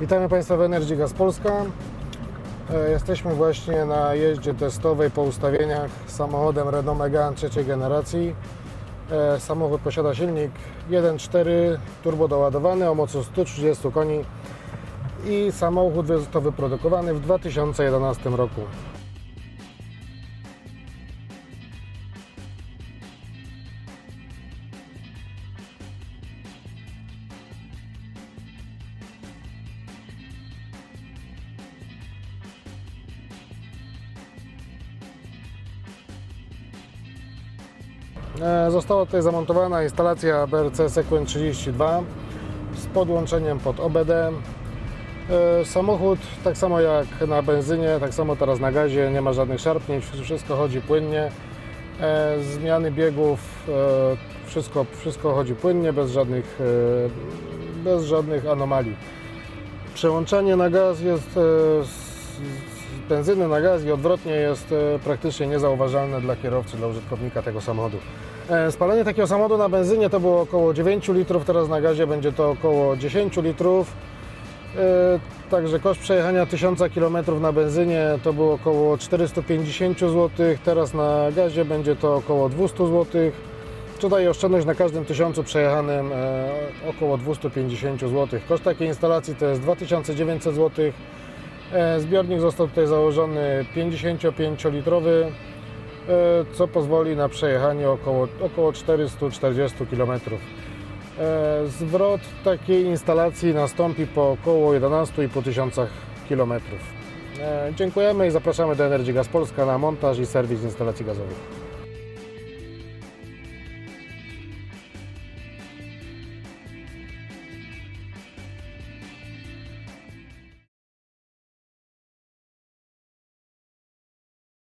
Witamy Państwa w Energy Gas Polska. E, Jesteśmy właśnie na jeździe testowej po ustawieniach samochodem Renault Megane trzeciej generacji. E, Samochód posiada silnik 1.4 turbo doładowany o mocy 130 koni i samochód został wyprodukowany w 2011 roku. Została tutaj zamontowana instalacja BRC Sequent 32 z podłączeniem pod OBD. E, Samochód tak samo jak na benzynie, tak samo teraz na gazie, nie ma żadnych szarpnięć, wszystko chodzi płynnie. E, Zmiany biegów, e, wszystko, wszystko chodzi płynnie, bez żadnych, e, bez żadnych anomalii. Przełączanie na gaz jest e, benzyny na gaz i odwrotnie jest e, praktycznie niezauważalne dla kierowcy, dla użytkownika tego samochodu. E, Spalenie takiego samochodu na benzynie to było około 9 litrów, teraz na gazie będzie to około 10 litrów. E, Także koszt przejechania 1000 km na benzynie to było około 450 zł, teraz na gazie będzie to około 200 zł. Daje oszczędność na każdym tysiącu przejechanym około 250 zł. Koszt takiej instalacji to jest 2900 zł. E, Zbiornik został tutaj założony 55-litrowy, e, co pozwoli na przejechanie około, około 440 km. E, Zwrot takiej instalacji nastąpi po około 11,5 tysiącach km. Dziękujemy i zapraszamy do Energy Gas Polska na montaż i serwis instalacji gazowych.